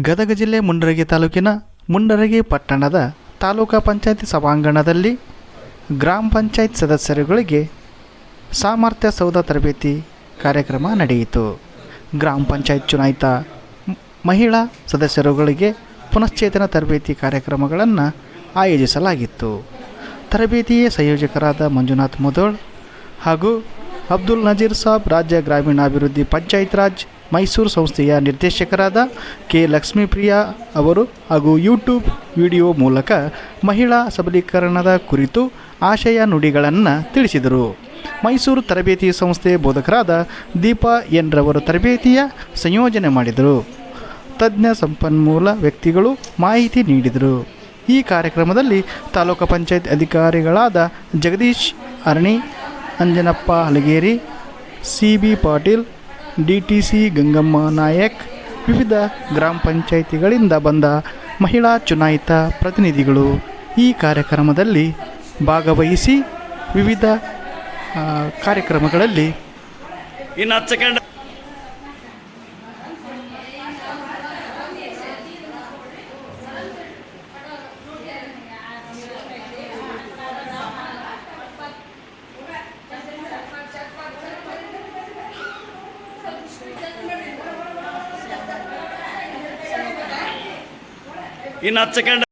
ಗದಗ ಜಿಲ್ಲೆ ಮುಂಡರಗಿ ತಾಲೂಕಿನ ಮುಂಡರಗಿ ಪಟ್ಟಣದ ತಾಲೂಕಾ ಪಂಚಾಯತಿ ಸಭಾಂಗಣದಲ್ಲಿ ಗ್ರಾಮ ಪಂಚಾಯತ್ ಸದಸ್ಯರುಗಳಿಗೆ ಸಾಮರ್ಥ್ಯ ಸೌಧ ತರಬೇತಿ ಕಾರ್ಯಕ್ರಮ ನಡೆಯಿತು. ಗ್ರಾಮ ಪಂಚಾಯತ್ ಚುನಾಯಿತ ಮಹಿಳಾ ಸದಸ್ಯರುಗಳಿಗೆ ಪುನಶ್ಚೇತನ ತರಬೇತಿ ಕಾರ್ಯಕ್ರಮಗಳನ್ನು ಆಯೋಜಿಸಲಾಗಿತ್ತು. ತರಬೇತಿಯ ಸಂಯೋಜಕರಾದ ಮಂಜುನಾಥ್ ಮುದೋಳ್ ಹಾಗೂ ಅಬ್ದುಲ್ ನಜೀರ್ ಸಾಬ್ ರಾಜ್ಯ ಗ್ರಾಮೀಣಾಭಿವೃದ್ಧಿ ಪಂಚಾಯತ್ ರಾಜ್ ಮೈಸೂರು ಸಂಸ್ಥೆಯ ನಿರ್ದೇಶಕರಾದ ಕೆ ಲಕ್ಷ್ಮೀಪ್ರಿಯಾ ಅವರು ಹಾಗೂ ಯೂಟ್ಯೂಬ್ ವಿಡಿಯೋ ಮೂಲಕ ಮಹಿಳಾ ಸಬಲೀಕರಣದ ಕುರಿತು ಆಶಯ ನುಡಿಗಳನ್ನು ತಿಳಿಸಿದರು. ಮೈಸೂರು ತರಬೇತಿ ಸಂಸ್ಥೆ ಬೋಧಕರಾದ ದೀಪಾ ಎನ್ ರವರು ತರಬೇತಿಯ ಸಂಯೋಜನೆ ಮಾಡಿದರು. ತಜ್ಞ ಸಂಪನ್ಮೂಲ ವ್ಯಕ್ತಿಗಳು ಮಾಹಿತಿ ನೀಡಿದರು. ಈ ಕಾರ್ಯಕ್ರಮದಲ್ಲಿ ತಾಲೂಕು ಪಂಚಾಯತ್ ಅಧಿಕಾರಿಗಳಾದ Jagadish Arani Anjanappa Halageri C B Patil D T C Gangamma Nayak, ವಿವಿಧ ಗ್ರಾಮ ಪಂಚಾಯಿತಿಗಳಿಂದ ಬಂದ ಮಹಿಳಾ ಚುನಾಯಿತ ಪ್ರತಿನಿಧಿಗಳು ಈ ಕಾರ್ಯಕ್ರಮದಲ್ಲಿ ಭಾಗವಹಿಸಿ ವಿವಿಧ ಕಾರ್ಯಕ್ರಮಗಳಲ್ಲಿ ಇನ್ನು ಹತ್ತು ಸೆಕೆಂಡ್ ಇನ್ನು ಹತ್ತು ಸೆಕೆಂಡ್